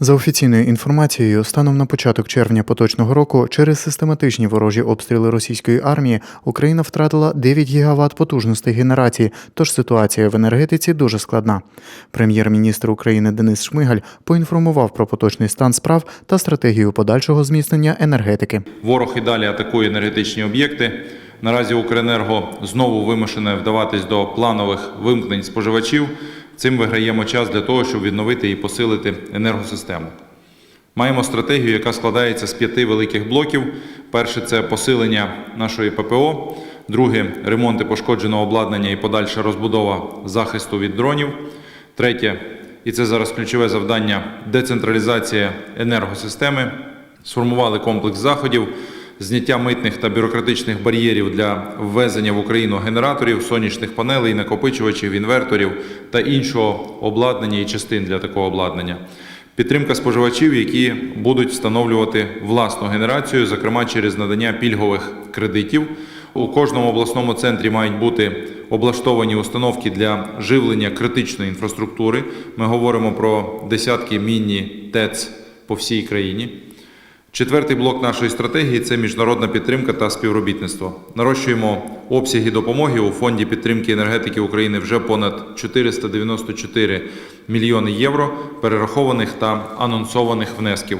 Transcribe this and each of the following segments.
За офіційною інформацією, станом на початок червня поточного року, через систематичні ворожі обстріли російської армії Україна втратила 9 гігават потужностей генерації, тож ситуація в енергетиці дуже складна. Прем'єр-міністр України Денис Шмигаль поінформував про поточний стан справ та стратегію подальшого зміцнення енергетики. Ворог і далі атакує енергетичні об'єкти. Наразі Укренерго знову вимушене вдаватись до планових вимкнень споживачів. Цим виграємо час для того, щоб відновити і посилити енергосистему. Маємо стратегію, яка складається з п'яти великих блоків. Перше це посилення нашої ППО, друге ремонти пошкодженого обладнання і подальша розбудова захисту від дронів. Третє, і це зараз ключове завдання децентралізація енергосистеми. Сформували комплекс заходів, зняття митних та бюрократичних бар'єрів для ввезення в Україну генераторів, сонячних панелей, накопичувачів, інверторів та іншого обладнання і частин для такого обладнання. Підтримка споживачів, які будуть встановлювати власну генерацію, зокрема через надання пільгових кредитів. У кожному обласному центрі мають бути облаштовані установки для живлення критичної інфраструктури. Ми говоримо про десятки міні-ТЕЦ по всій країні. Четвертий блок нашої стратегії це міжнародна підтримка та співробітництво. Нарощуємо обсяги допомоги у фонді підтримки енергетики України вже понад 494 мільйони євро перерахованих та анонсованих внесків.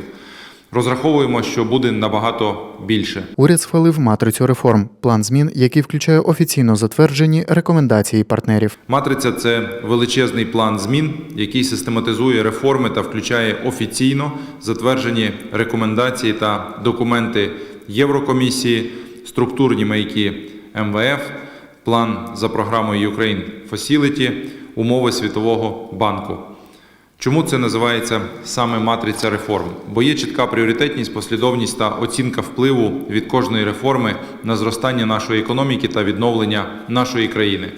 Розраховуємо, що буде набагато більше. Уряд схвалив матрицю реформ, план змін, який включає офіційно затверджені рекомендації партнерів. Матриця це величезний план змін, який систематизує реформи та включає офіційно затверджені рекомендації та документи Єврокомісії, структурні маяки МВФ, план за програмою Ukraine Facility, умови Світового банку. Чому це називається саме матриця реформ? Бо є чітка пріоритетність, послідовність та оцінка впливу від кожної реформи на зростання нашої економіки та відновлення нашої країни.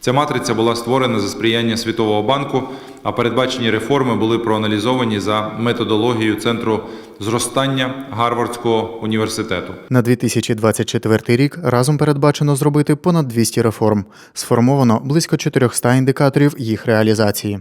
Ця матриця була створена за сприяння Світового банку, а передбачені реформи були проаналізовані за методологією Центру зростання Гарвардського університету. На 2024 рік разом передбачено зробити понад 200 реформ. Сформовано близько 400 індикаторів їх реалізації.